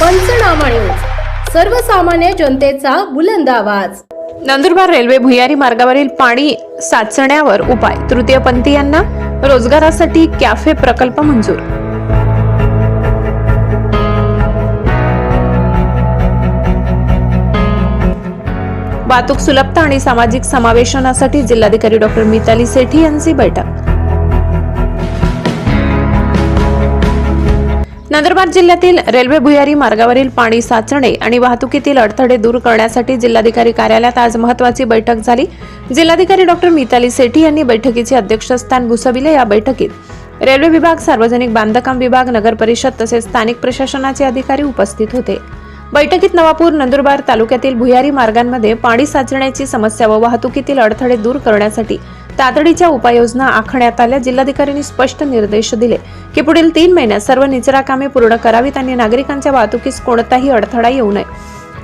पंचनामा न्यूज सर्वसामान्य जनतेचा बुलंद आवाज. नंदुरबार रेल्वे भुयारी मार्गावरील पाणी साचण्यावर उपाय. तृतीयपंथीयांना रोजगारासाठी कॅफे प्रकल्प मंजूर. वाहतूक सुलभता आणि सामाजिक समावेशनासाठी जिल्हाधिकारी डॉक्टर मिताली सेठी यांची बैठक. नंदुरबार जिल्ह्यातील रेल्वे भुयारी मार्गावरील पाणी साचणे आणि वाहतुकीतील अडथळे दूर करण्यासाठी जिल्हाधिकारी कार्यालयात आज महत्वाची बैठक झाली. जिल्हाधिकारी डॉक्टर मिताली सेठी यांनी बैठकीचे अध्यक्षस्थान भुसविले या बैठकीत रेल्वे विभाग सार्वजनिक बांधकाम विभाग नगर परिषद तसेच स्थानिक प्रशासनाचे अधिकारी उपस्थित होते. बैठकीत नवापूर नंदुरबार तालुक्यातील भुयारी मार्गांमध्ये पाणी साचण्याची समस्या व वाहतुकीतील अडथळे दूर करण्यासाठी तातडीच्या उपाययोजना आखण्यात आल्या. जिल्हाधिकाऱ्यांनी स्पष्ट निर्देश दिले की पुढील तीन महिन्यात सर्व निचरा कामे पूर्ण करावीत आणि नागरिकांच्या वाहतुकीस कोणताही अडथळा येऊ नये.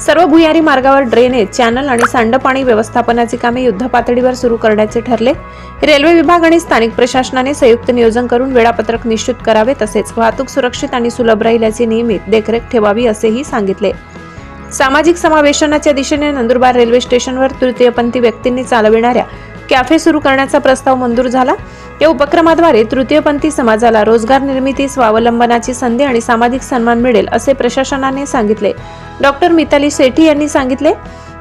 सर्व भुयारी मार्गावर ड्रेनेज चॅनल आणि सांडपाणी व्यवस्थापनाची कामे युद्धपातळीवर सुरू करण्याचे ठरले. रेल्वे विभाग आणि स्थानिक प्रशासनाने संयुक्त नियोजन करून वेळापत्रक निश्चित करावे तसेच वाहतूक सुरक्षित आणि सुलभ राहील याची नियमित देखरेख ठेवावी असेही सांगितले. सामाजिक समावेशनाच्या दिशेने नंदुरबार रेल्वे स्टेशनवर तृतीयपंथी व्यक्तींनी चालविणाऱ्या कॅफे सुरू करण्याचा प्रस्ताव मंजूर झाला. या उपक्रमाद्वारे तृतीयपंथी समाजाला रोजगार निर्मिती स्वावलंबनाची संधी आणि सामाजिक सन्मान मिळेल असे प्रशासनाने सांगितले. डॉक्टर मिताली सेठी यांनी सांगितले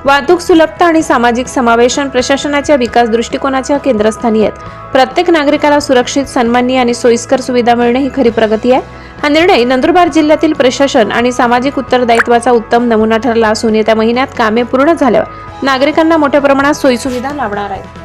वाहतूक सुलभता आणि सामाजिक समावेशन प्रशासनाच्या विकास दृष्टिकोनाच्या केंद्रस्थानी आहेत. प्रत्येक नागरिकाला सुरक्षित सन्माननीय आणि सोयीस्कर सुविधा मिळणे ही खरी प्रगती आहे. हा निर्णय नंदुरबार जिल्ह्यातील प्रशासन आणि सामाजिक उत्तरदायित्वाचा उत्तम नमुना ठरला असून येत्या महिन्यात कामे पूर्ण झाल्यावर नागरिकांना मोठ्या प्रमाणात सोयीसुविधा लाभणार आहेत.